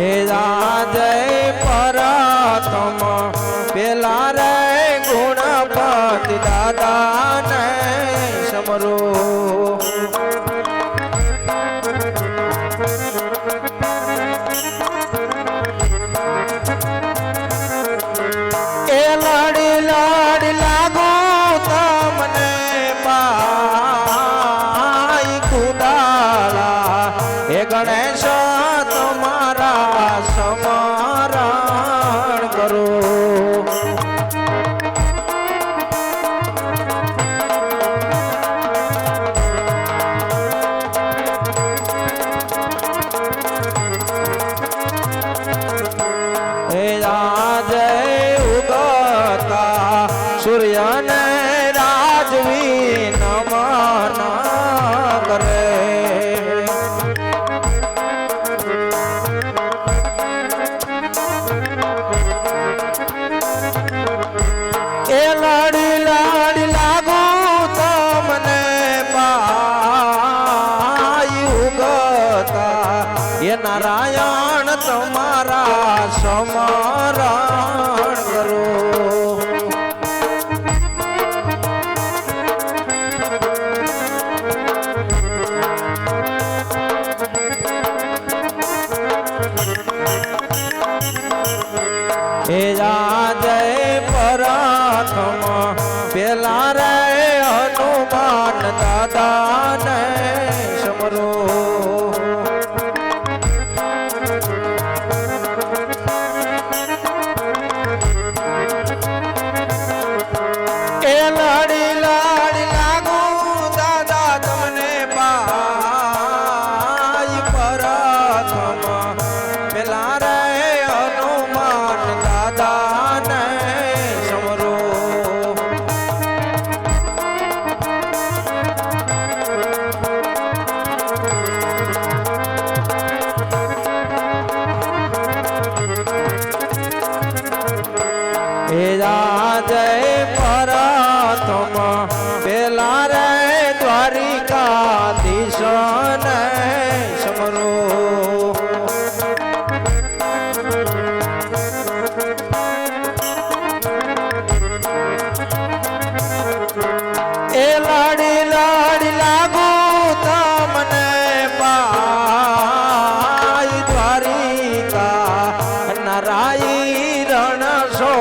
એ જય પરતમ પેલા રે ગુણપત દાદા ને સમરો. Ganesha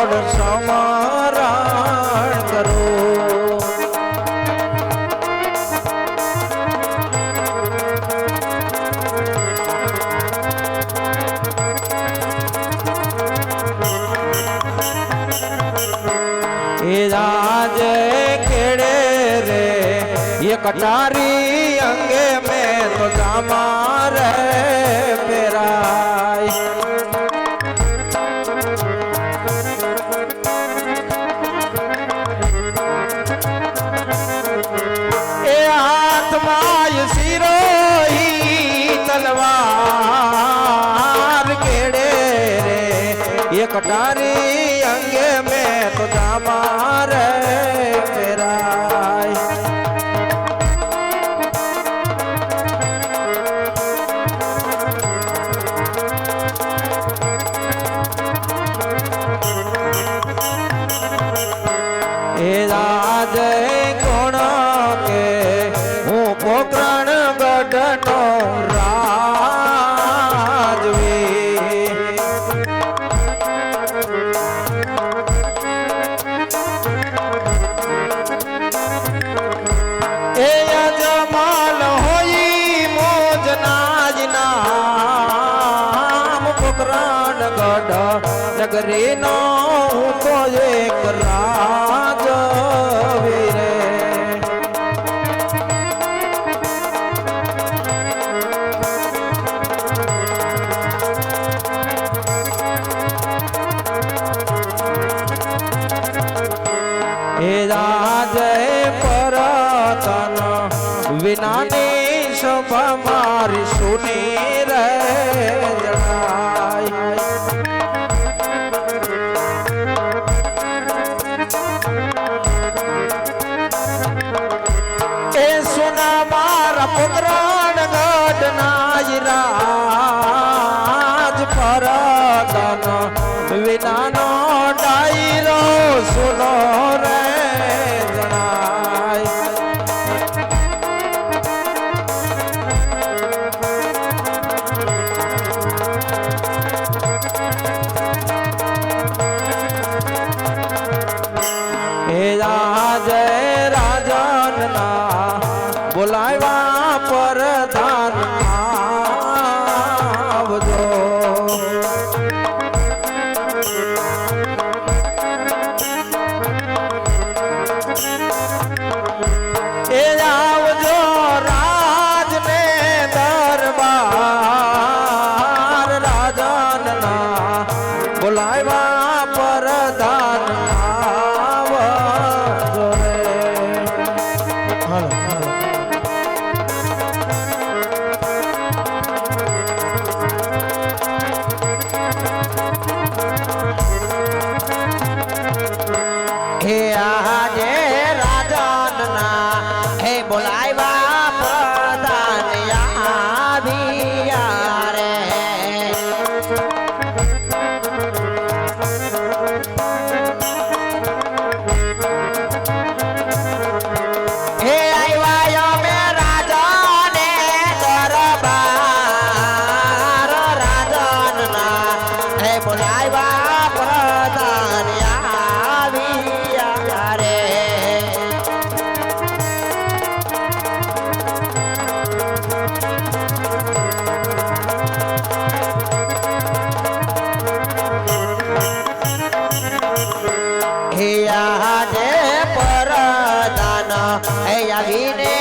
और समारण करो। राज केड़े रे ये कटारी अंगे में तो जामा रे பட்டாரே નગરીનો હું તો એક રાજ વીરે. હે રાજય પરતન વિનાની સભા મારી પરતન પરદાન હે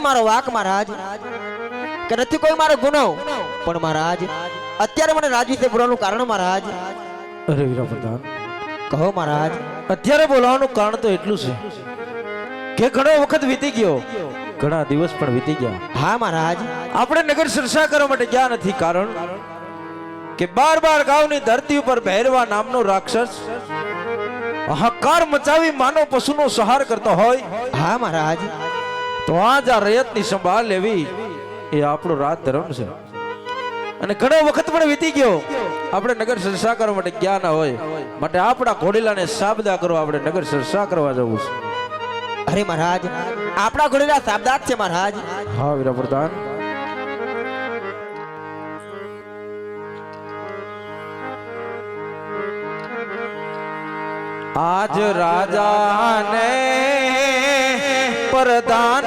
નથી મારો વાક મહારાજ. કે નથી કોઈ મારો ગુનો. પણ મહારાજ અત્યારે મને રાજ વિશે બોલવાનું કારણ મહારાજ. અરે વીરા પ્રધાન કહો મહારાજ. અત્યારે બોલાવાનું કારણ તો એટલું છે કે ઘણો વખત વીતી ગયો. ઘણા દિવસ પણ વીતી ગયા. હા મહારાજ. આપણે નગર સરસા કરવા માટે ગયા નથી કારણ કે બાર બાર ગામની ધરતી ઉપર ભૈરવા નામનો રાક્ષસ હાકાર મચાવી માનવ પશુનો સહાર કરતો હોય. હા મહારાજ. તો આજ આ રયતની સંભાળ લેવી એ આપણો રાત ધર્મ છે. અને ઘણો વખત પણ વીતી ગયો. આપણે નગર સરસા કરવા માટે ગયા ના હોય. માટે આપણા ઘોડીલાને સાબદા કરવા આપણે નગર સરસા કરવા જવું છે. અરે મહારાજ આપણા ઘોડેલા સાબદા છે મહારાજ. હા વીરા પ્રધાન આજ રાજાને પ્રધાન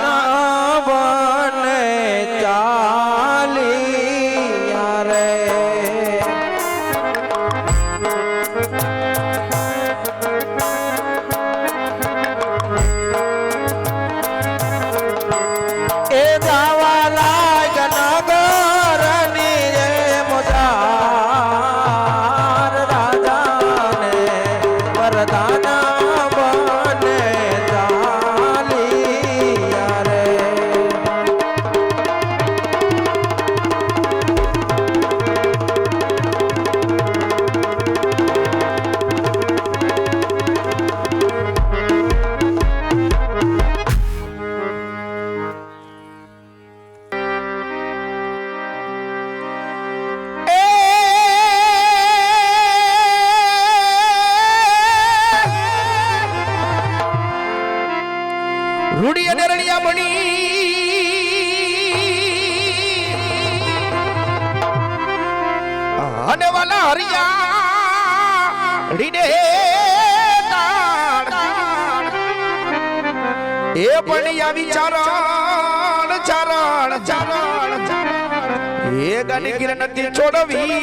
હરિયા. રીડે એ બણિયા વિચારણ, ચરણ ચરણ. એ ગની કિરણ નથી છોડવી.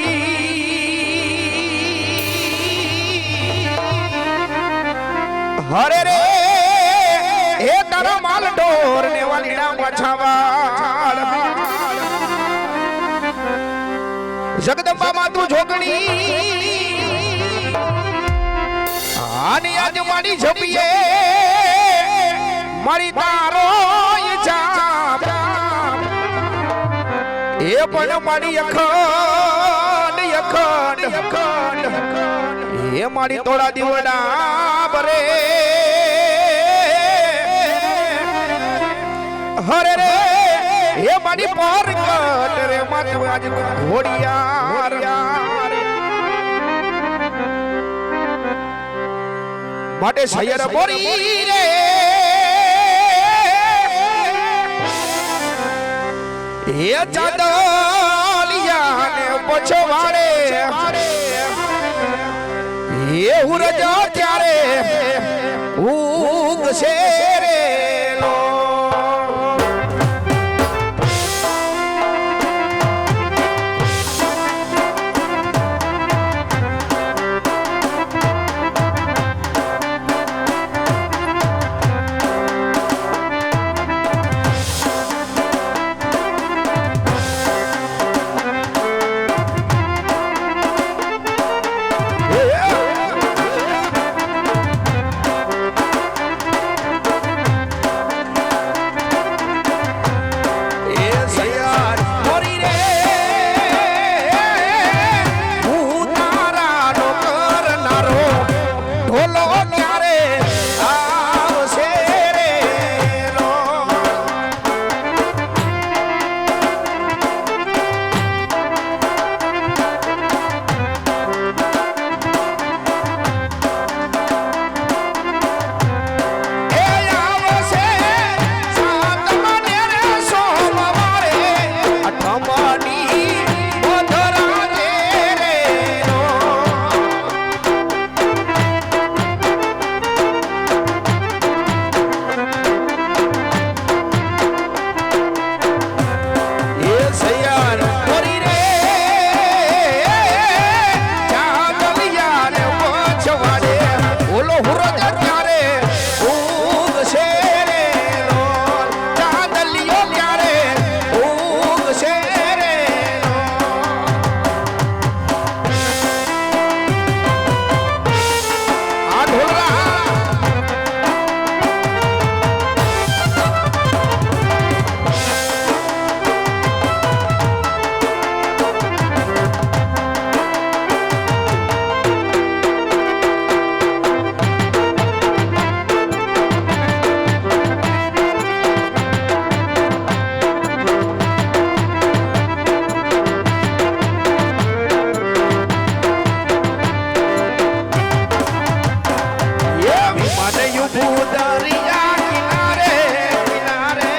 હરે રે, હે તારા માલ ઢોર ને વાલીડા પાછાવાળ જગદંબા માતું જોગણી આની આજ મારી જપીએ મારી તારો એ પણ મારી અખંડ અખંડ અખંડ. એ મારી થોડા દીવડા બરે હરે રે. એ મારી પર કટ રે માથું આજ ઘોડિયાર માટે સૈયર બોરી રે. એ ચાંદલિયા ને પછવાડે હે ઉરજો ત્યારે છે